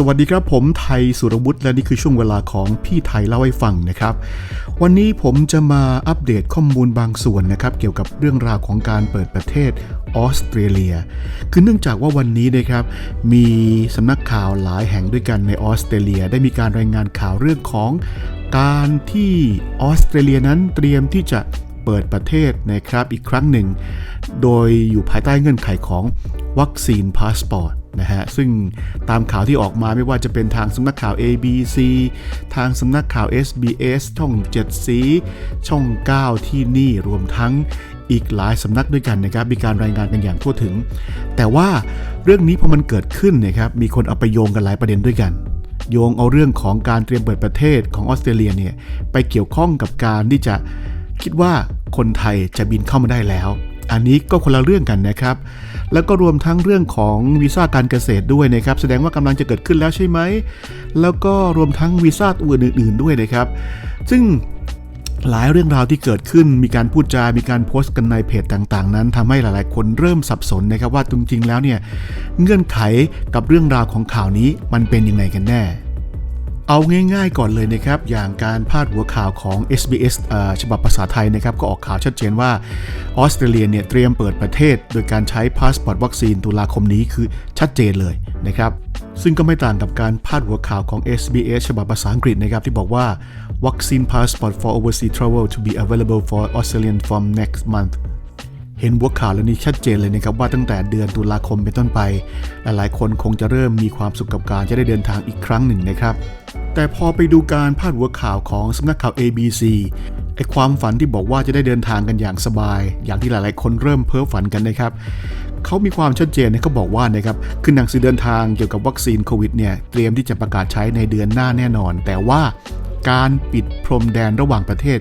สวัสดีครับผมไทยสุรวุฒิและนี่คือช่วงเวลาของพี่ไทยเล่าให้ฟังนะครับ วันนี้ผมจะมาอัปเดตข้อมูลบางส่วนนะครับ เกี่ยวกับเรื่องราวของการเปิดประเทศออสเตรเลีย คือเนื่องจากว่าวันนี้นะครับ มีสำนักข่าวหลายแห่งด้วยกันในออสเตรเลีย ได้มีการรายงานข่าวเรื่องของการที่ออสเตรเลียนั้นเตรียมที่จะ เปิดประเทศนะครับอีกครั้งหนึ่ง โดยอยู่ภายใต้เงื่อนไขของวัคซีนพาสปอร์ตนะฮะซึ่งตามข่าวที่ออกมาไม่ว่าจะเป็นทางสำนักข่าว ABC ทางสำนักข่าว SBS ช่อง 7 สี ช่อง 9 ที่นี่รวมทั้งอีกหลายสำนักด้วยกันนะครับ มีการรายงานกันอย่างทั่วถึง แต่ว่าเรื่องนี้พอมันเกิดขึ้นนะครับมีคนเอาไปโยงกันหลายประเด็นด้วยกัน โยงเอาเรื่องของการเตรียมเปิดประเทศของออสเตรเลียเนี่ยไปเกี่ยวข้องกับการที่จะคิดว่า คนไทยจะบินเข้ามาได้แล้ว อันนี้ก็คนละเรื่องกันนะครับ แล้วก็รวมทั้งเรื่องของวีซ่าการเกษตรด้วยนะครับ แสดงว่ากำลังจะเกิดขึ้นแล้วใช่ไหม แล้วก็รวมทั้งวีซ่าตัวอื่นๆด้วยนะครับ ซึ่งหลายเรื่องราวที่เกิดขึ้นมีการพูดจา มีการโพสต์กันในเพจต่างๆ นั้นทำให้หลายๆ คนเริ่มสับสนนะครับว่าจริงๆแล้วเนี่ยเงื่อนไขกับเรื่องราวของข่าวนี้มันเป็นยังไงกันแน่ เอาง่ายๆก่อนเลยนะครับ อย่างการพาดหัวข่าวของ SBS ฉบับภาษาไทยนะครับ ก็ออกข่าวชัดเจนว่าออสเตรเลียเนี่ยเตรียมเปิดประเทศ โดยการใช้พาสปอร์ตวัคซีนตุลาคมนี้คือชัดเจนเลยนะครับ ซึ่งก็ไม่ต่างกับการพาดหัวข่าวของ SBS ฉบับภาษาอังกฤษนะครับ ที่บอกว่า vaccine passport for overseas travel to be available for Australian from next month เห็นหัวข่าวแล้วนี่ชัดเจนเลยนะครับว่าตั้งแต่เดือนตุลาคมเป็นต้นไป หลายๆ คนคงจะเริ่มมีความสุขกับการจะได้เดินทางอีกครั้งหนึ่งนะครับ แต่พอไปดูการพาดหัวข่าวของสำนักข่าว ABC ไอความฝันที่บอกว่าจะได้เดินทางกันอย่างสบาย อย่างที่หลาย ๆ คนเริ่มเพ้อฝันกันนะครับเขามีความชัดเจนนะเขาบอกว่านะครับคือหนังสือเดินทางเกี่ยวกับวัคซีนโควิดเนี่ยเตรียมที่จะประกาศใช้ในเดือนหน้าแน่นอน แต่ว่าการปิดพรมแดนระหว่างประเทศ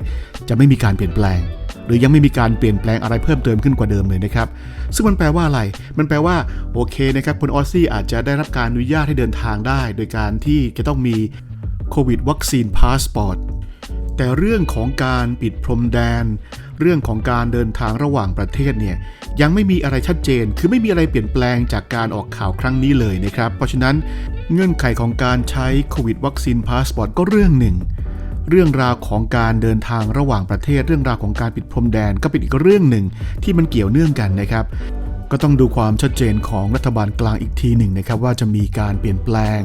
จะไม่มีการเปลี่ยนแปลง หรือยังไม่มีการเปลี่ยนแปลงอะไรเพิ่มเติมขึ้นกว่าเดิมเลยนะครับ ซึ่งมันแปลว่าอะไร มันแปลว่าโอเคนะครับคนออสซี่อาจจะได้รับการอนุญาตให้เดินทางได้ โดยการที่จะต้องมีโควิดวัคซีนพาสปอร์ตแต่เรื่องของการปิดพรมแดน เรื่องของการเดินทางระหว่างประเทศเนี่ยยังไม่มีอะไรชัดเจน คือไม่มีอะไรเปลี่ยนแปลงจากการออกข่าวครั้งนี้เลยนะครับ เพราะฉะนั้นเงื่อนไขของการใช้โควิดวัคซีนพาสปอร์ตก็เรื่องหนึ่ง เรื่องราวของการเดินทางระหว่างประเทศ เรื่องราวของการปิดพรมแดนก็เป็นอีกเรื่องหนึ่งที่มันเกี่ยวเนื่องกันนะครับ ก็ต้องดูความชัดเจนของรัฐบาลกลางอีกทีหนึ่งนะครับ ว่าจะมีการเปลี่ยนแปลง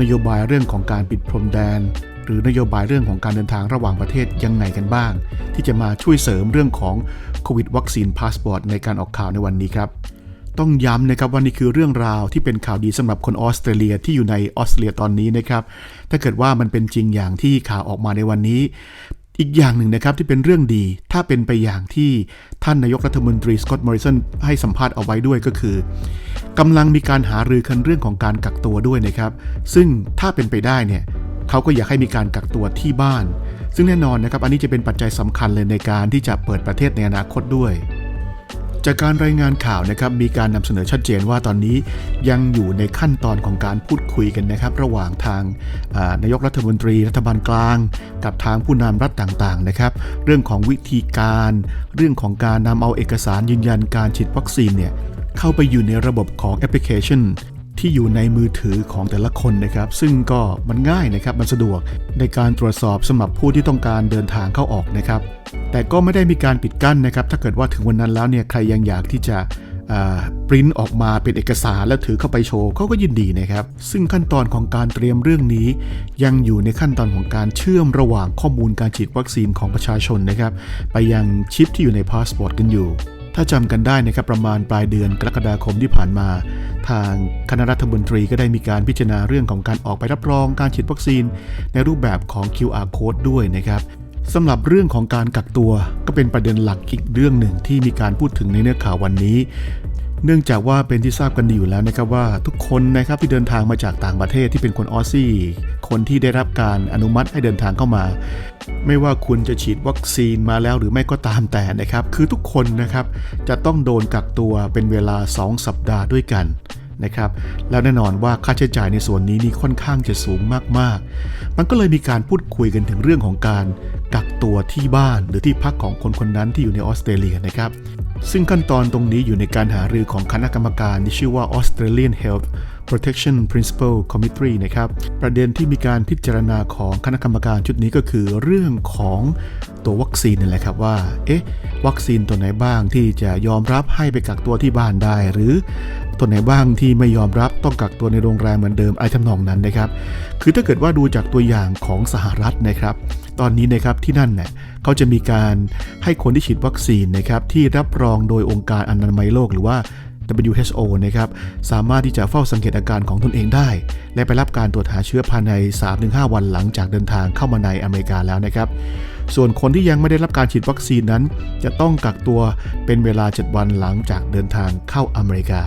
นโยบายเรื่องของการปิดพรมแดน หรือนโยบายเรื่องของการเดินทางระหว่างประเทศยังไงกันบ้าง ที่จะมาช่วยเสริมเรื่องของโควิดวัคซีนพาสปอร์ตในการออกข่าวในวันนี้ครับ ต้องย้ำนะครับว่านี่คือเรื่องราวที่เป็นข่าวดีสำหรับคนออสเตรเลียที่อยู่ในออสเตรเลียตอนนี้นะครับ ถ้าเกิดว่ามันเป็นจริงอย่างที่ข่าวออกมาในวันนี้ อีกอย่างหนึ่งนะครับที่เป็นเรื่องดี ถ้าเป็นไปอย่างที่ท่านนายกรัฐมนตรีสกอตต์มอริสันให้สัมภาษณ์เอาไว้ด้วยก็คือกำลังมีการหารือกันเรื่องของการกักตัวด้วยนะครับ ซึ่งถ้าเป็นไปได้เนี่ยเขาก็อยากให้มีการกักตัวที่บ้าน ซึ่งแน่นอนนะครับอันนี้จะเป็นปัจจัยสำคัญเลยในการที่จะเปิดประเทศในอนาคตด้วย จากการรายงานข่าวนะครับมีการนำเสนอชัดเจนว่าตอนนี้ยังอยู่ในขั้นตอนของการพูดคุยกันนะครับ ระหว่างทางนายกรัฐมนตรีรัฐบาลกลาง กับทางผู้นำรัฐต่างๆนะครับ เรื่องของวิธีการ เรื่องของการนำเอาเอกสารยืนยันการฉีดวัคซีนเนี่ยเข้าไปอยู่ในระบบของแอปพลิเคชัน ที่อยู่ในมือถือของแต่ละคนนะครับ ซึ่งก็มันง่ายนะครับมันสะดวกในการตรวจสอบสำหรับผู้ที่ต้องการเดินทางเข้าออกนะครับ แต่ก็ไม่ได้มีการปิดกั้นนะครับ ถ้าเกิดว่าถึงวันนั้นแล้วเนี่ยใครยังอยากที่จะปริ้นออกมาเป็นเอกสารแล้วถือเข้าไปโชว์เขาก็ยินดีนะครับ ซึ่งขั้นตอนของการเตรียมเรื่องนี้ ยังอยู่ในขั้นตอนของการเชื่อมระหว่างข้อมูลการฉีดวัคซีนของประชาชนนะครับ ไปยังชิปที่อยู่ในพาสปอร์ตกันอยู่ ถ้าจำกันได้นะครับประมาณปลายเดือนกรกฎาคมที่ผ่านมา ทางคณะรัฐมนตรีก็ได้มีการพิจารณาเรื่องของการออกไปรับรองการฉีดวัคซีน ในรูปแบบของ QR code ด้วยนะครับสำหรับเรื่องของการกักตัวก็เป็นประเด็นหลักอีกเรื่องหนึ่งที่มีการพูดถึงในเนื้อข่าววันนี้ เนื่องจากว่าเป็นที่ทราบกันดีอยู่แล้วนะครับว่าทุกคนนะครับที่เดินทางมาจากต่างประเทศที่เป็นคนออสซี่คนที่ได้รับการอนุมัติให้เดินทางเข้ามา ไม่ว่าคุณจะฉีดวัคซีนมาแล้วหรือไม่ก็ตามแต่นะครับ คือทุกคนนะครับจะต้องโดนกักตัวเป็นเวลา 2 สัปดาห์ด้วยกัน นะครับ แล้วแน่นอนว่าค่าใช้จ่ายในส่วนนี้นี่ค่อนข้างจะสูงมากๆ มันก็เลยมีการพูดคุยกันถึงเรื่องของการกักตัวที่บ้านหรือที่พักของคนคนนั้นที่อยู่ในออสเตรเลียนะครับ ซึ่งขั้นตอนตรงนี้อยู่ในการหารือของคณะกรรมการที่ชื่อว่า Australian Health Protection Principle Committee นะครับ ประเด็นที่มีการพิจารณาของคณะกรรมการชุดนี้ก็คือเรื่องของตัววัคซีนนั่แหละครับว่า เอ๊ะ วัคซีนตัวไหนบ้างที่จะยอมรับให้ไปกักตัวที่บ้านได้ หรือตัวไหนบ้างที่ไม่ยอมรับต้องกักตัวในโรงแรมเหมือนเดิมไอ้ทำนองนั้นนะครับ คือถ้าเกิดว่าดูจากตัวอย่างของสหรัฐนะครับ ตอนนี้นะครับที่นั่นเนี่ยเขาจะมีการให้คนที่ฉีดวัคซีนนะครับที่รับรองโดยองค์การอนามัยโลกหรือว่า WHO นะครับสามารถที่จะเฝ้าสังเกตอาการของตนเองได้ และไปรับการตรวจหาเชื้อภายใน 3-5 วันหลังจากเดินทางเข้ามาในอเมริกาแล้วนะครับ ส่วนคนที่ยังไม่ได้รับการฉีดวัคซีนนั้น จะต้องกักตัวเป็นเวลา 7 วันหลังจากเดินทางเข้าอเมริกา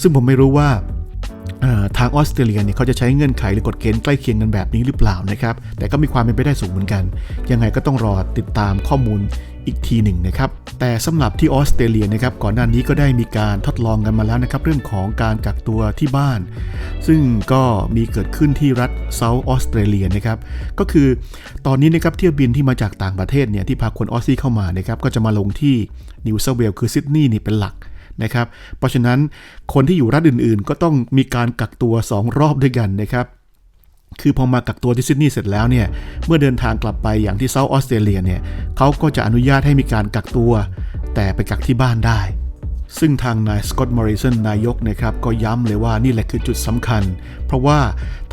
ซึ่งผมไม่รู้ว่าทางออสเตรเลียเนี่ยเขาจะใช้เงื่อนไขหรือกฎเกณฑ์ใกล้เคียงกันแบบนี้หรือเปล่านะครับ แต่ก็มีความเป็นไปได้สูงเหมือนกัน ยังไงก็ต้องรอติดตามข้อมูล อีกทีหนึ่งนะครับ แต่สำหรับที่ออสเตรเลียนะครับก่อนหน้านี้ก็ได้มีการทดลองกันมาแล้วนะครับ เรื่องของการกักตัวที่บ้าน ซึ่งก็มีเกิดขึ้นที่รัฐเซาท์ออสเตรเลียนะครับ ก็คือตอนนี้นะครับเที่ยวบินที่มาจากต่างประเทศเนี่ยที่พาคนออสซี่เข้ามานะครับก็จะมาลงที่นิวเซาเวลคือซิดนีย์นี่เป็นหลักนะครับ เพราะฉะนั้นคนที่อยู่รัฐอื่นๆ ก็ต้องมีการกักตัว 2 รอบด้วยกันนะครับ คือพอมากักตัวที่ซิดนีย์เสร็จแล้วเนี่ย เมื่อเดินทางกลับไปอย่างที่เซาท์ออสเตรเลียเนี่ยเขาก็จะอนุญาตให้มีการกักตัว แต่ไปกักที่บ้านได้ ซึ่งทางนายสกอตต์มอริสันนายกนะครับก็ย้ำเลยว่านี่แหละคือจุดสำคัญ เพราะว่า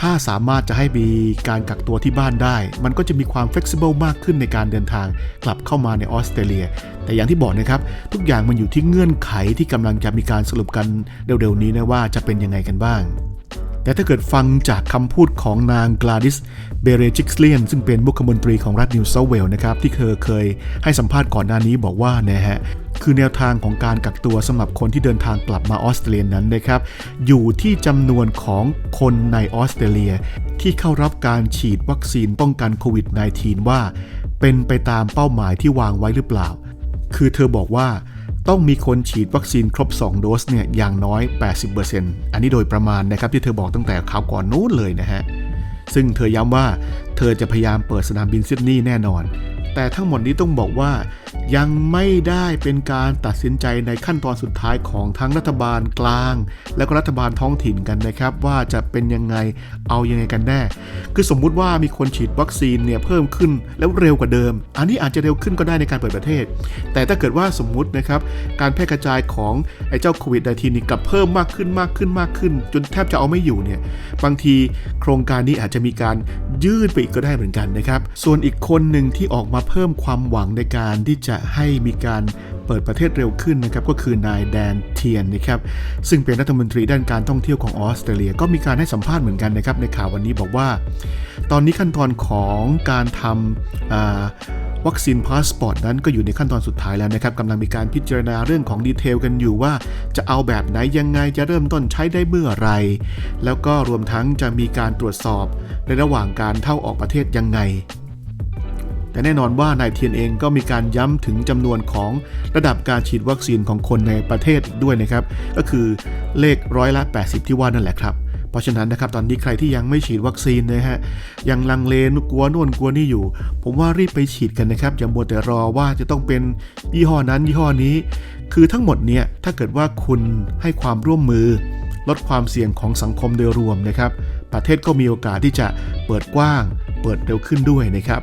ถ้าสามารถจะให้มีการกักตัวที่บ้านได้ มันก็จะมีความ flexible มากขึ้นในการเดินทางกลับเข้ามาในออสเตรเลีย แต่อย่างที่บอกนะครับ ทุกอย่างมันอยู่ที่เงื่อนไขที่กำลังจะมีการสรุปกันเร็วๆนี้นะว่าจะเป็นยังไงกันบ้าง แต่ถ้าเกิดฟังจากคำพูดของนางกลาดิสเบเรจิกสเลียนซึ่งเป็นมุขมนตรีของรัฐนิวเซาเวลนะครับ ที่เคยเคยให้สัมภาษณ์ก่อนหน้านี้บอกว่านะฮะคือแนวทางของการกักตัวสำหรับคนที่เดินทางกลับมาออสเตรเลียนั้นนะครับ อยู่ที่จำนวนของคนในออสเตรเลีย ที่เข้ารับการฉีดวัคซีนป้องกันโควิด -19 ว่า เป็นไปตามเป้าหมายที่วางไว้หรือเปล่า คือเธอบอกว่า ต้องมีคนฉีดวัคซีนครบ 2 โดสเนี่ยอย่างน้อย 80%อันนี้โดยประมาณนะครับที่เธอบอกตั้งแต่ข่าวก่อนนู้นเลยนะฮะ ซึ่งเธอย้ำว่าเธอจะพยายามเปิดสนามบินซิดนีย์แน่นอน แต่ทั้งหมดนี้ต้องบอกว่ายังไม่ได้เป็นการตัดสินใจในขั้นตอนสุดท้ายของทั้งรัฐบาลกลาง และก็รัฐบาลท้องถิ่นกันนะครับ ว่าจะเป็นยังไงเอายังไงกันแน่ คือสมมุติว่ามีคนฉีดวัคซีนเนี่ยเพิ่มขึ้นแล้วเร็วกว่าเดิม อันนี้อาจจะเร็วขึ้นก็ได้ในการเปิดประเทศ แต่ถ้าเกิดว่าสมมุตินะครับการแพร่กระจายของไอ้เจ้าโควิด -19 นี่กลับเพิ่มมากขึ้นมากขึ้นมากขึ้น จนแทบจะเอาไม่อยู่เนี่ยบางทีโครงการนี้อาจจะมีการยืดไปอีกก็ได้เหมือนกันนะครับส่วนอีกคนหนึ่งที่ออกมาเพิ่มความหวังในการที่จะให้มีการเปิดประเทศเร็วขึ้นนะครับก็คือนายแดนเทียนนะครับซึ่งเป็นรัฐมนตรีด้านการท่องเที่ยวของออสเตรเลียก็มีการให้สัมภาษณ์เหมือนกันนะครับในข่าววันนี้บอกว่า ตอนนี้ขั้นตอนของการทำวัคซีนพาสปอร์ตนั้นก็อยู่ในขั้นตอนสุดท้ายแล้วนะครับกำลังมีการพิจารณาเรื่องของดีเทลกันอยู่ว่า จะเอาแบบไหนยังไงจะเริ่มต้นใช้ได้เมื่อไร แล้วก็รวมทั้งจะมีการตรวจสอบในระหว่างการเข้าออกประเทศยังไง แต่แน่นอนว่านายเทียนเองก็มีการย้ำถึงจำนวนของระดับการฉีดวัคซีนของคนในประเทศด้วยนะครับ ก็คือเลขร้อยละ 80 ที่ว่านั่นแหละครับ เพราะฉะนั้นนะครับตอนนี้ใครที่ยังไม่ฉีดวัคซีนนะฮะยังลังเลนกลัวโน่นกลัวนี่อยู่ ผมว่ารีบไปฉีดกันนะครับอย่ามัวแต่รอว่าจะต้องเป็นยี่ห้อนั้นยี่ห้อนี้ คือทั้งหมดเนี่ยถ้าเกิดว่าคุณให้ความร่วมมือ ลดความเสี่ยงของสังคมโดยรวมนะครับ ประเทศก็มีโอกาสที่จะเปิดกว้าง เปิดเร็วขึ้นด้วยนะครับ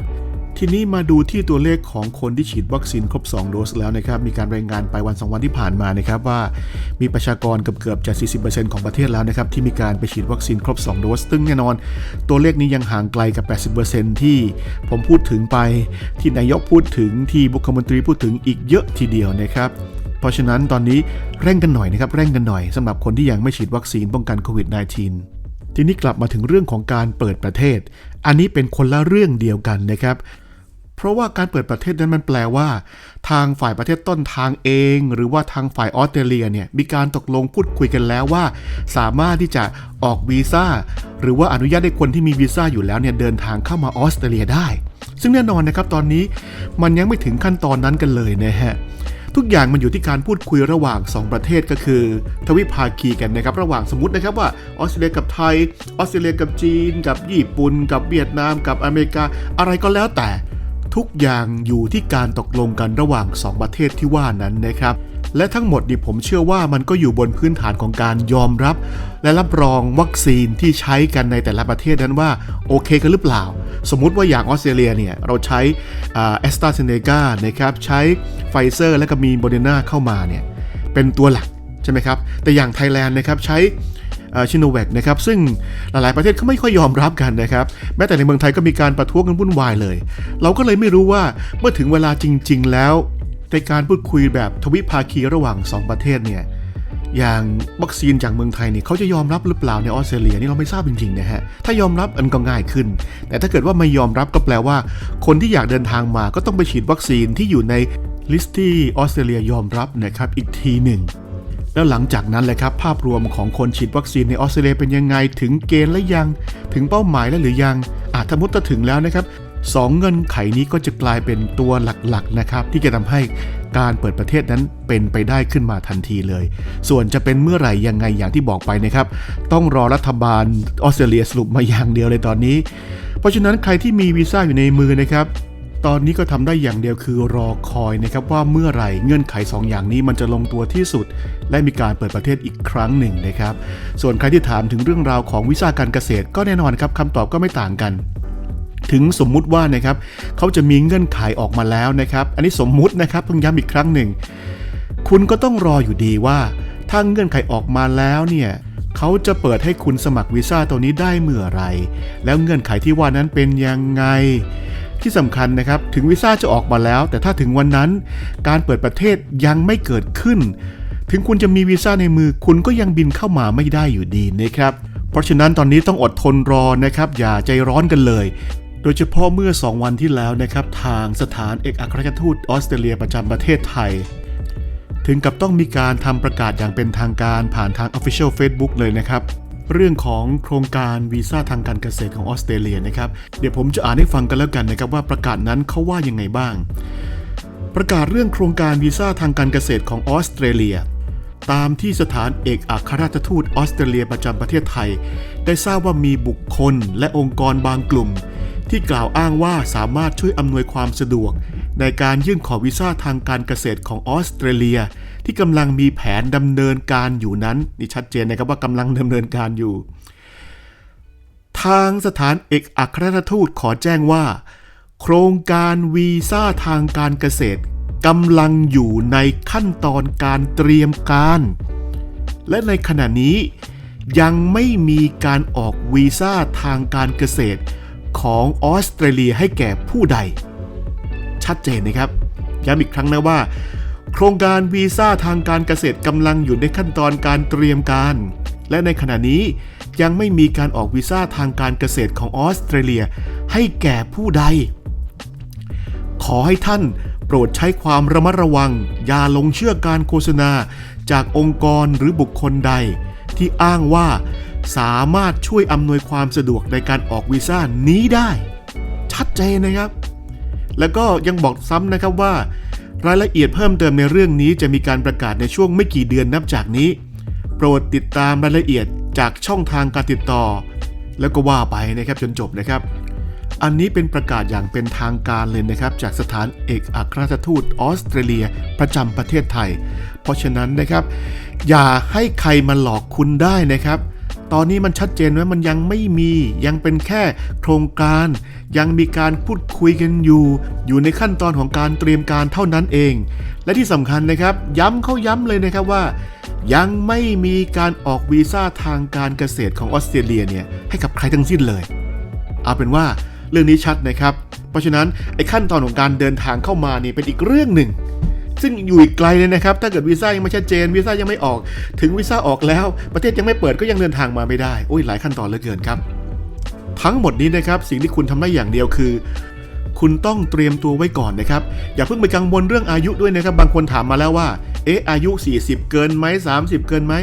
ทีนี้มาดูที่ตัวเลขของคนที่ฉีดวัคซีนครบ 2 โดสแล้วนะครับ มีการรายงานไปวัน 2 วันที่ผ่านมานะครับว่ามีประชากรเกือบเกือบจะ 40%ของประเทศแล้วนะครับที่มีการไปฉีดวัคซีนครบ 2 โดส ซึ่งแน่นอน ตัวเลขนี้ยังห่างไกลกับ 80%ที่ผมพูดถึงไป ที่นายกพูดถึงที่บุคคลมนตรีพูดถึงอีกเยอะทีเดียวนะครับเพราะฉะนั้นตอนนี้เร่งกันหน่อยนะครับเร่งกันหน่อยสำหรับคนที่ยังไม่ฉีดวัคซีนป้องกันโควิด -19 ทีนี้กลับมาถึงเรื่องของการเปิดประเทศ อันนี้เป็นคนละเรื่องเดียวกันนะครับ เพราะว่าการเปิดประเทศนั้นมันแปลว่า ทางฝ่ายประเทศต้นทางเอง หรือว่าทางฝ่ายออสเตรเลียเนี่ยมีการตกลงพูดคุยกันแล้วว่า สามารถที่จะออกวีซ่าหรือว่าอนุญาตให้คนที่มีวีซ่าอยู่แล้วเนี่ยเดินทางเข้ามาออสเตรเลียได้ ซึ่งแน่นอนนะครับตอนนี้มันยังไม่ถึงขั้นตอนนั้นกันเลยนะฮะทุกอย่างมันอยู่ที่การพูดคุยระหว่าง 2 ประเทศก็คือ ทวิภาคีกันนะครับ ระหว่างสมมตินะครับว่าออสเตรเลียกับไทย ออสเตรเลียกับจีน กับญี่ปุ่น กับเวียดนาม กับอเมริกา อะไรก็แล้วแต่ ทุกอย่างอยู่ที่การตกลงกันระหว่าง 2 ประเทศที่ว่านั้นนะครับ และทั้งหมดนี่ผมเชื่อว่ามันก็อยู่บนพื้นฐานของการยอมรับ และรับรองวัคซีนที่ใช้กันในแต่ละประเทศนั้นว่าโอเคกันหรือเปล่า สมมุติว่าอย่างออสเตรเลียเนี่ยเราใช้แอสตราเซเนกานะครับใช้ไฟเซอร์และก็มีโมเดอร์นาเข้ามาเนี่ยเป็นตัวหลักใช่ไหมครับ แต่อย่างไทยแลนด์นะครับใช้ ชิโนแวคนะครับซึ่งหลายๆประเทศเขาไม่ค่อยยอมรับกันนะครับแม้แต่ในเมืองไทยก็มีการประท้วงกันวุ่นวายเลย เราก็เลยไม่รู้ว่าเมื่อถึงเวลาจริง ๆ แล้วในการพูดคุยแบบทวิภาคีระหว่าง 2 ประเทศเนี่ยอย่างวัคซีนจากเมืองไทยเนี่ยเขาจะยอมรับหรือเปล่าในออสเตรเลียนี่เราไม่ทราบจริงๆนะฮะถ้ายอมรับอันก็ง่ายขึ้น แต่ถ้าเกิดว่าไม่ยอมรับก็แปลว่า คนที่อยากเดินทางมาก็ต้องไปฉีดวัคซีนที่อยู่ในลิสต์ที่ออสเตรเลียยอมรับนะครับอีกทีหนึ่ง แล้วหลังจากนั้นเลยครับภาพรวมของคนฉีดวัคซีนในออสเตรเลียเป็นยังไงถึงเกณฑ์และยัง ถึงเป้าหมายแล้วหรือยังอาจถ้ามุดจะถึงแล้วนะครับสองเงินไขนี้ก็จะกลายเป็นตัวหลักๆนะครับ ที่จะทำให้การเปิดประเทศนั้นเป็นไปได้ขึ้นมาทันทีเลย ส่วนจะเป็นเมื่อไหร่ยังไงอย่างที่บอกไปนะครับ ต้องรอรัฐบาลออสเตรเลียสรุปมาอย่างเดียวเลยตอนนี้ เพราะฉะนั้นใครที่มีวีซ่าอยู่ในมือนะครับ ตอนนี้ก็ทำได้อย่างเดียวคือรอคอยนะครับว่าเมื่อไหร่เงื่อนไข 2 อย่างนี้มันจะลงตัวที่สุด และมีการเปิดประเทศอีกครั้งหนึ่งนะครับ ส่วนใครที่ถามถึงเรื่องราวของวิชาการเกษตรก็แน่นอนครับคำตอบก็ไม่ต่างกันถึงสมมุติว่านะครับเขาจะมีเงื่อนไขออกมาแล้วนะครับ อันนี้สมมุตินะครับเพิ่งย้ำอีกครั้งหนึ่ง คุณก็ต้องรออยู่ดีว่า ถ้าเงื่อนไขออกมาแล้วเนี่ยเขาจะเปิดให้คุณสมัครวีซ่าตัวนี้ได้เมื่อไร แล้วเงื่อนไขที่ว่านั้นเป็นยังไง ที่สำคัญนะครับ ถึงวีซ่าจะออกมาแล้ว แต่ถ้าถึงวันนั้น การเปิดประเทศยังไม่เกิดขึ้น ถึงคุณจะมีวีซ่าในมือคุณก็ยังบินเข้ามาไม่ได้อยู่ดีนะครับ เพราะฉะนั้นตอนนี้ต้องอดทนรอนะครับ อย่าใจร้อนกันเลยโดยเฉพาะเมื่อ 2 วันที่แล้วนะครับ ทางสถานเอกอัครราชทูตออสเตรเลียประจำประเทศไทย ถึงกับต้องมีการทำประกาศอย่างเป็นทางการผ่านทาง Official Facebook เลยนะครับ เรื่องของโครงการวีซ่าทางการเกษตรของออสเตรเลียนะครับ เดี๋ยวผมจะอ่านให้ฟังกันแล้วกันนะครับว่าประกาศนั้นเขาว่ายังไงบ้าง ประกาศเรื่องโครงการวีซ่าทางการเกษตรของออสเตรเลีย ตามที่สถานเอกอัครราชทูตออสเตรเลียประจำประเทศไทย ได้ทราบว่ามีบุคคลและองค์กรบางกลุ่ม ที่กล่าวอ้างว่าสามารถช่วยอำนวยความสะดวก ในการยื่นขอวีซ่าทางการเกษตรของออสเตรเลีย ที่กำลังมีแผนดำเนินการอยู่นั้นนี่ชัดเจนนะครับว่ากำลังดำเนินการอยู่ ทางสถานเอกอัครราชทูตขอแจ้งว่า โครงการวีซ่าทางการเกษตรกำลังอยู่ในขั้นตอนการเตรียมการ และในขณะนี้ยังไม่มีการออกวีซ่าทางการเกษตรของออสเตรเลียให้แก่ผู้ใด ชัดเจนนะครับย้ำอีกครั้งนะว่า โครงการวีซ่าทางการเกษตรกำลังอยู่ในขั้นตอนการเตรียมการ และในขณะนี้ยังไม่มีการออกวีซ่าทางการเกษตรของออสเตรเลีย ให้แก่ผู้ใด ขอให้ท่านโปรดใช้ความระมัดระวัง อย่าหลงเชื่อการโฆษณาจากองค์กรหรือบุคคลใด ที่อ้างว่าสามารถช่วยอำนวยความสะดวกในการออกวีซ่านี้ได้ ชัดเจนนะครับ แล้วก็ยังบอกซ้ำนะครับว่า รายละเอียดเพิ่มเติมในเรื่องนี้จะมีการประกาศในช่วงไม่กี่เดือนนับจากนี้ โปรดติดตามรายละเอียดจากช่องทางการติดต่อ แล้วก็ว่าไปนะครับจนจบนะครับ อันนี้เป็นประกาศอย่างเป็นทางการเลยนะครับ จากสถานเอกอัครราชทูตออสเตรเลียประจำประเทศไทย เพราะฉะนั้นนะครับ อย่าให้ใครมาหลอกคุณได้นะครับ ตอนนี้มันชัดเจนว่ามันยังไม่มี ยังเป็นแค่โครงการ ยังมีการพูดคุยกันอยู่ อยู่ในขั้นตอนของการเตรียมการเท่านั้นเอง และที่สำคัญนะครับ ย้ำเข้าย้ำเลยนะครับว่า ยังไม่มีการออกวีซ่าทางการเกษตรของออสเตรเลียเนี่ยให้กับใครทั้งสิ้นเลย เอาเป็นว่าเรื่องนี้ชัดนะครับ เพราะฉะนั้นไอ้ขั้นตอนของการเดินทางเข้ามานี่เป็นอีกเรื่องหนึ่ง ซึ่งอยู่อีกไกลเลยนะครับ ถ้าเกิดวีซ่ายังไม่ชัดเจนวีซ่ายังไม่ออก ถึงวีซ่าออกแล้ว ประเทศยังไม่เปิดก็ยังเดินทางมาไม่ได้โอ้ยหลายขั้นตอนเหลือเกินครับ ทั้งหมดนี้นะครับสิ่งที่คุณทำได้อย่างเดียวคือคุณต้องเตรียมตัวไว้ก่อนนะครับ อย่าเพิ่งไปกังวลเรื่องอายุด้วยนะครับ บางคนถามมาแล้วว่า เอ๊ะ อายุ 40 เกินไหม30 เกินไหม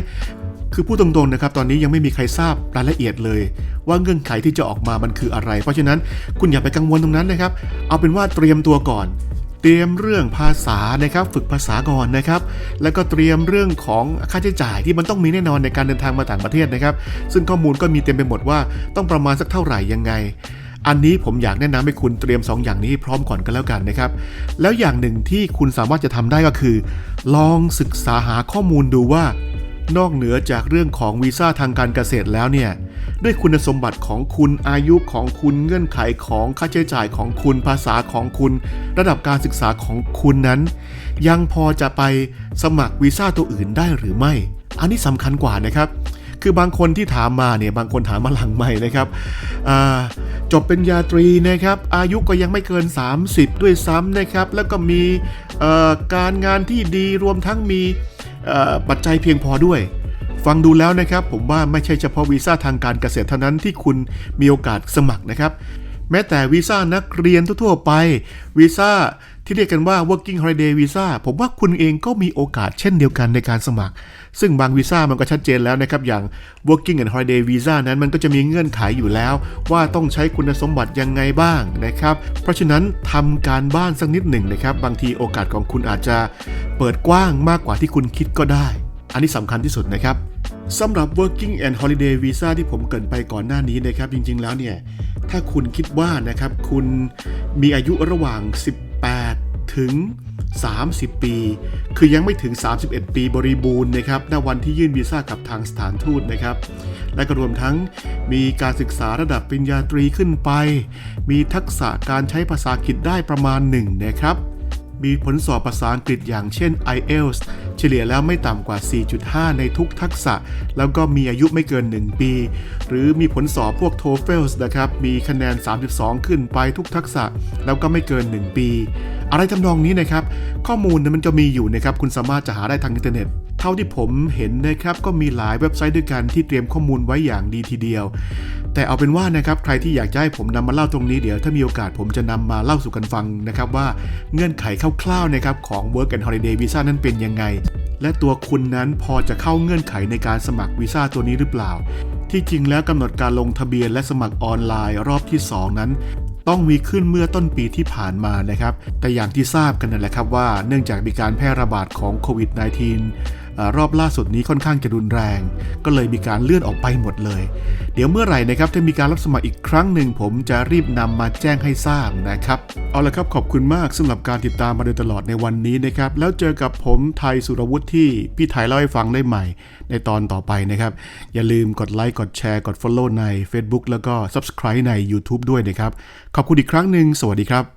คือพูดตรงๆนะครับ ตอนนี้ยังไม่มีใครทราบรายละเอียดเลย ว่าเงื่อนไขที่จะออกมามันคืออะไร เพราะฉะนั้นคุณอย่าไปกังวลตรงนั้นนะครับ เอาเป็นว่าเตรียมตัวก่อน เตรียมเรื่องภาษานะครับฝึกภาษาก่อนนะครับ แล้วก็เตรียมเรื่องของค่าใช้จ่ายที่มันต้องมีแน่นอนในการเดินทางมาต่างประเทศนะครับ ซึ่งข้อมูลก็มีเต็มไปหมดว่าต้องประมาณสักเท่าไหร่ยังไง อันนี้ผมอยากแนะนำให้คุณเตรียม 2 อย่างนี้พร้อมก่อนก็นแล้วกันนะครับ แล้วอย่างหนึ่งที่คุณสามารถจะทำได้ก็คือ ลองศึกษาหาข้อมูลดูว่า นอกเหนือจากเรื่องของวีซ่าทางการเกษตรแล้วเนี่ยด้วยคุณสมบัติของคุณอายุของคุณเงื่อนไขของค่าใช้จ่ายของคุณภาษาของคุณ ระดับการศึกษาของคุณนั้น ยังพอจะไปสมัครวีซ่าตัวอื่นได้หรือไม่ อันนี้สำคัญกว่านะครับ คือบางคนที่ถามมาเนี่ยบางคนถามมาหลังใหม่นะครับจบเป็นญาตรีนะครับ อายุก็ยังไม่เกิน 30 ด้วยซ้ำนะครับ แล้วก็มีการงานที่ดีรวมทั้งมีปัจจัยเพียงพอด้วย ฟังดูแล้วนะครับ ผมว่าไม่ใช่เฉพาะวีซ่าทางการเกษตรเท่านั้นที่คุณมีโอกาสสมัครนะครับ แม้แต่วีซ่านักเรียนทั่วๆไปวีซ่าที่เรียกกันว่า working holiday visa ผมว่าคุณเองก็มีโอกาสเช่นเดียวกันในการสมัคร ซึ่งบางวีซ่ามันก็ชัดเจนแล้วนะครับ อย่าง working and holiday visa นั้นมันก็จะมีเงื่อนไขอยู่แล้ว ว่าต้องใช้คุณสมบัติยังไงบ้างนะครับ เพราะฉะนั้นทำการบ้านสักนิดหนึ่งนะครับ บางทีโอกาสของคุณอาจจะเปิดกว้างมากกว่าที่คุณคิดก็ได้ อันนี้สำคัญที่สุดนะครับสำหรับ working and holiday visa ที่ผมเกินไปก่อนหน้านี้นะครับ จริง ๆ แล้วเนี่ย ถ้าคุณคิดว่านะครับ คุณมีอายุระหว่าง 18 ถึง 30 ปี คือยังไม่ถึง 31 ปีบริบูรณ์นะครับณวันที่ยื่นวีซ่ากับทางสถานทูตนะครับ และก็รวมทั้งมีการศึกษาระดับปริญญาตรีขึ้นไป มีทักษะการใช้ภาษาอังกฤษได้ประมาณหนึ่งนะครับ มีผลสอบภาษาอังกฤษอย่างเช่น IELTS เฉลี่ยแล้วไม่ต่ำกว่า 4.5 ในทุกทักษะ แล้วก็มีอายุไม่เกิน 1 ปี หรือมีผลสอบพวก TOEFL นะครับ มีคะแนน 32 ขึ้นไปทุกทักษะ แล้วก็ไม่เกิน 1 ปี อะไรทำนองนี้นะครับ ข้อมูลเนมันจะมีอยู่นะครับ คุณสามารถจะหาได้ทางอินเทอร์เน็ต ท่าที่ผมเห็นนะครับก็มีหลายเว็บไซต์ด้วยกันที่เตรียมข้อมูลไว้อย่างดีทีเดียว แต่เอาเป็นว่านะครับใครที่อยากจะให้ผมนำมาเล่าตรงนี้เดี๋ยวถ้ามีโอกาสผมจะนำมาเล่าสู่กันฟังนะครับว่าเงื่อนไขคร่าวๆนะครับของ Work and Holiday Visa นั้นเป็นยังไง และตัวคุณนั้นพอจะเข้าเงื่อนไขในการสมัครวีซ่าตัวนี้หรือเปล่า ที่จริงแล้วกำหนดการลงทะเบียนและสมัครออนไลน์รอบที่ 2 นั้นต้องมีขึ้นเมื่อต้นปีที่ผ่านมานะครับ แต่อย่างที่ทราบกันนั่นแหละครับว่าเนื่องจากมีการแพร่ระบาดของโควิด -19 อา รอบล่าสุดนี้ค่อนข้างจะรุนแรง ก็เลยมีการเลื่อนออกไปหมดเลย เดี๋ยวเมื่อไหร่นะครับถ้ามีการรับสมัครอีกครั้งหนึ่งผมจะรีบนำมาแจ้งให้ทราบนะครับ เอาละครับขอบคุณมากสำหรับการติดตามมาโดยตลอดในวันนี้นะครับ แล้วเจอกับผมไทยสุรวุฒิที่พี่ไทยเล่าให้ฟังได้ใหม่ ในตอนต่อไปนะครับ อย่าลืมกดไลค์กดแชร์กด Follow ใน Facebook แล้วก็ Subscribe ใน YouTube ด้วยนะครับ ขอบคุณอีกครั้งหนึ่งสวัสดีครับ